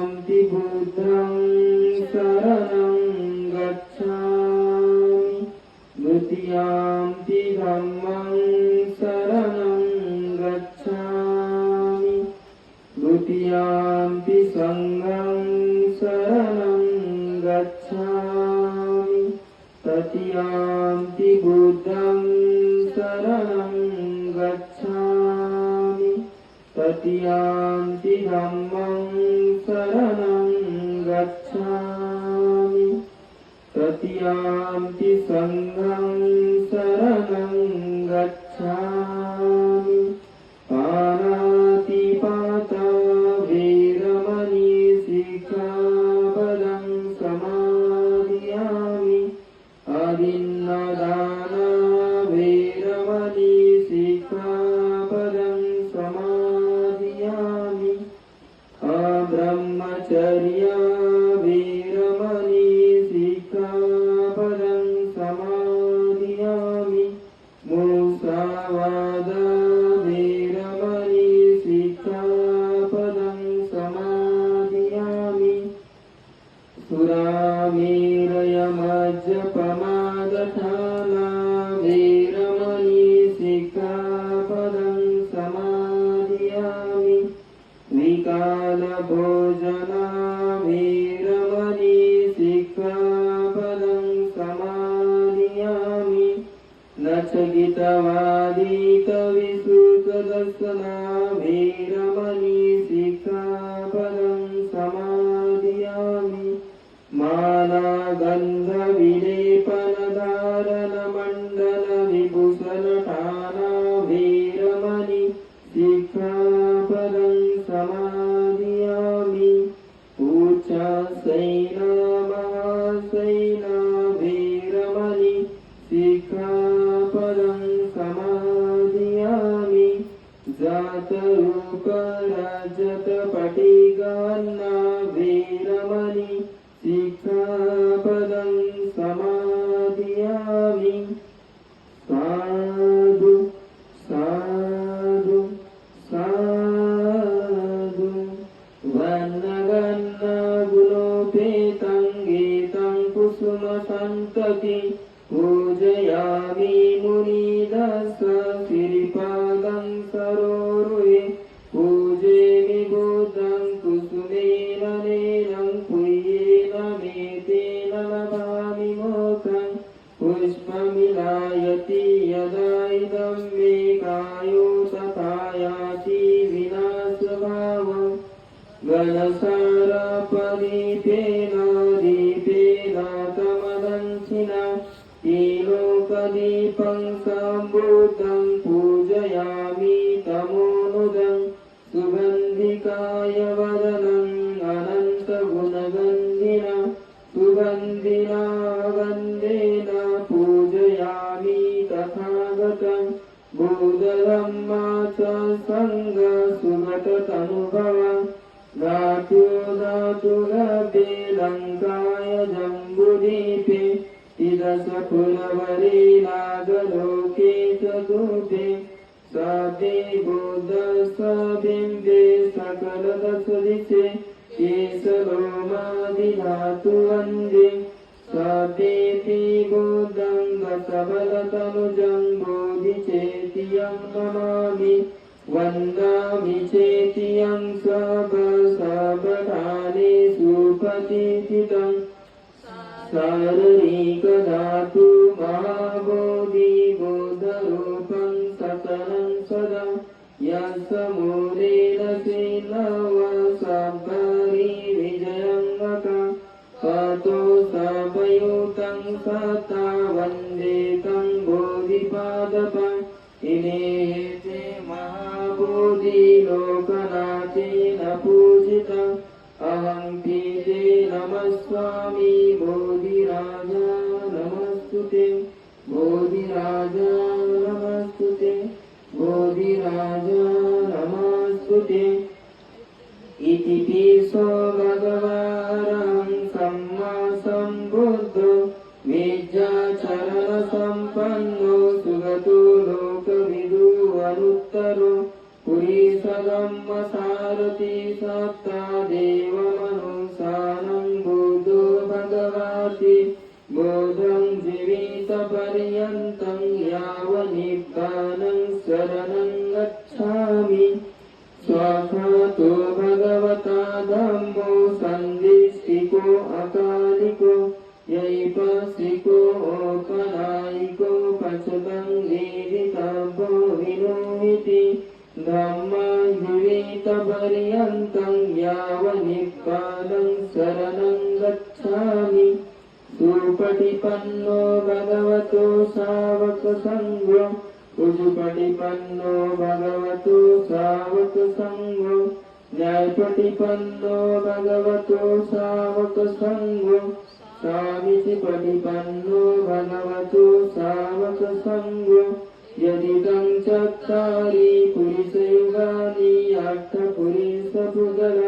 द्वितीयान्ति बुद्धं शरणं गच्छामि द्वितीयान्ति धम्मं शरणं गच्छामि द्वितीयान्ति सङ्घं शरणं गच्छामि तृतीयान्ति बुद्धं शरणं गच्छामि तृतीयान्ति धम्मं शरणं गच्छामि। तृतीयान्ति सङ्घं शरणं कालभोजनाभिरमणि सिक्खापदं समाधियामि न च गीतवादीतविसृतदर्शना वीरमणि शिखापदं समादियामि साधु साधु साधु। वन्नगन्नगुणोपेतं गीतं कुसुमसन्तति पूजयामि मुनिदस्स श्रीपादं सरोरुहे गणसारपदीपेन दीपेन कमलञ्चिना कीलोकदीपं सम्बुद्धं पूजयामि तमोनुदं सुगन्धिकाय वदनम् अनन्तगुणगन्धिना सुगन्धिना गन्धेन पूजयामि तथागतं भूतधम्मा च सङ्गसुगततनुभवम् धातु गते लङ्काय जम्बुदीपे तिरसफुलवरे नागलोके चतुर्थे साधे बोधसबिम्बे सकलदशदिशे केशलोमादिधातु ददातु वन्दे। सदेति बुद्धं गतबलतनुजं बोधिचेतियं नमामि वन्दामि सबसबधाने सुपतिथितम् शारीरिकधातु महाबोधिबोधरूपं सकलं सदा। यस्मूलेन विजयङ्गका ततो सपयुतं सता वन्दे तं बोधिपादपम् महाबोधिलोकनाथेन पूजितम् अहं पीते नमस्वामी यावनिपानं शरणं गच्छामि स्वखतो भगवता धम्मो सन्दिष्टिको अकालिको यैपसिको ओपनायिको पचतं लीलितभो विनोमिति धम्मजीवितपर्यन्तं यावनिपालं शरणं गच्छामि सुपटिपन्नो भगवतो सावकसङ्गो उजुपटिपन्नो भगवतो सावकसङ्गो न्यायपटिपन्नो भगवतो सावकसङ्गो स्वामिचिपटिपन्नो भगवतो सावकसङ्गो यदिदं चत्वारि पुरुषयुगानि अष्टपुरुषपुगल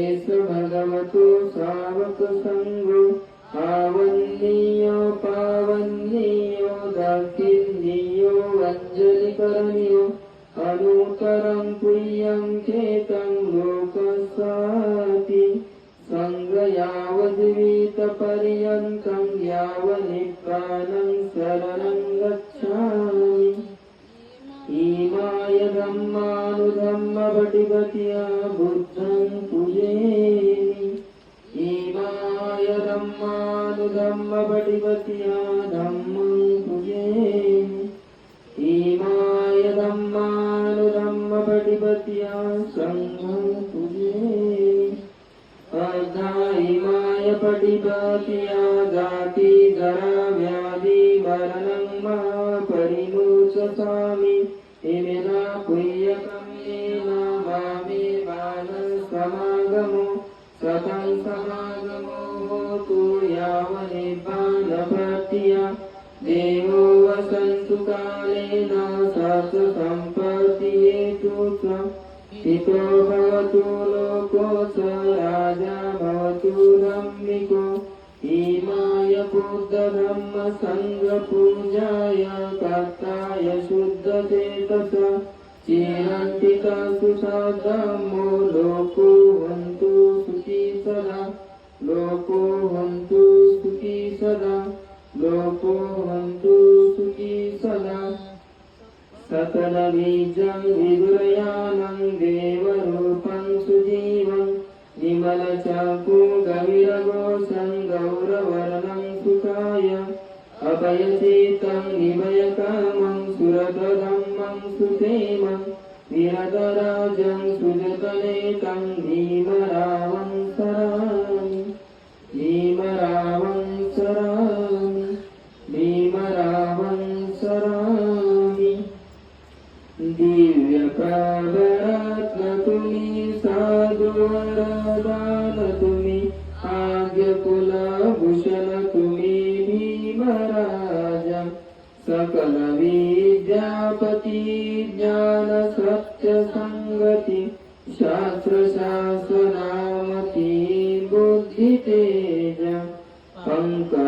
एष भगवतो सावकसङ्गो आवन्नीयो पावन्नीयो दाक्षिण्यो अञ्जलिकरणीयो अनुतरं पुण्यं चेतं लोकसाति सङ्गयावद्वीतपर्यन्तं सतं समागमो होतु यावनिर्वाणभक्त्या देवो वसन्तु कालेन सत्सम्पत्तिहेतु च हितो भवतु लोको स राजा भवतु रम्मिको इमाय बुद्धधम्मसङ्गपूजाय कर्ताय शुद्धचेतस सुसद्धमो लोको हन्तु सुखी सदा लोको हन्तु सुखी सदा लोको हन्तु सुखी सदा सकलबीजं विदुरयानं देवरूपं सुजीवं विमलचाकु गविरघोषं गौरवर्णं सुखाय अभयचेतं निभयकामं सुरतधम्मं सुप्रेमं विरतराजं सुजतनेतं भीमरावं सरामि सत्य संगती शास्त्र शासनामती बुद्धि तेज पंकजानरवरारतन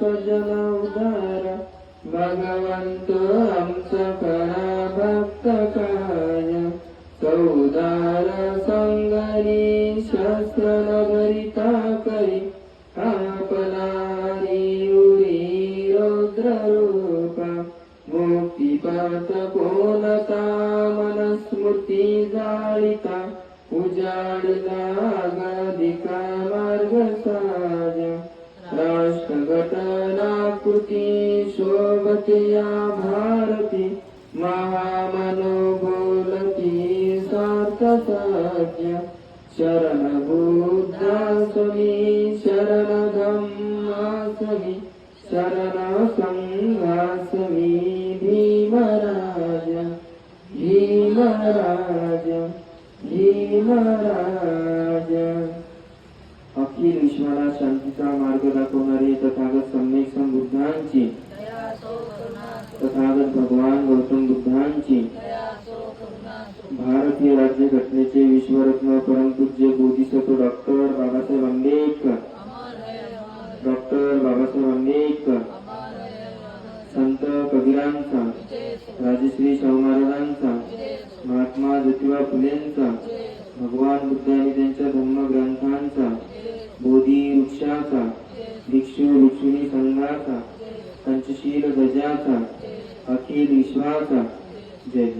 सजन उदार भगवन्त हंसकरा भक्तकाय सौदार सङ्गरी मुक्तिपथ कोणता मनस्मृती जाळिता उजाडला गाधिका मार्ग साज. राष्ट्रघटनाकृती शोभते या भारती महामनोबोलती सार्थ साध्य. शरण बुद्धासमी शरण भीमराज भीमराज अखिल विश्वाला शांतीचा मार्ग दाखवणारे तथागत सम्यक संबुद्धांची तथागत भगवान गौतम बुद्धांची. भारतीय राज्य घटनेचे विश्वरत्न परमपूज्य बोधिसत्व डॉक्टर बाबासाहेब आंबेडकर. डॉक्टर बाबासाहेब आंबेडकर. संत कबीरांचा राजश्री शाहू महाराजांचा महात्मा ज्योतिबा फुलेंचा भगवान बुद्ध आणि त्यांच्या धर्मग्रंथांचा बोधी वृक्षाचा भिक्षू भिक्षुणी संघाचा पंचशील ध्वजाचा अखिल विश्वाचा. जय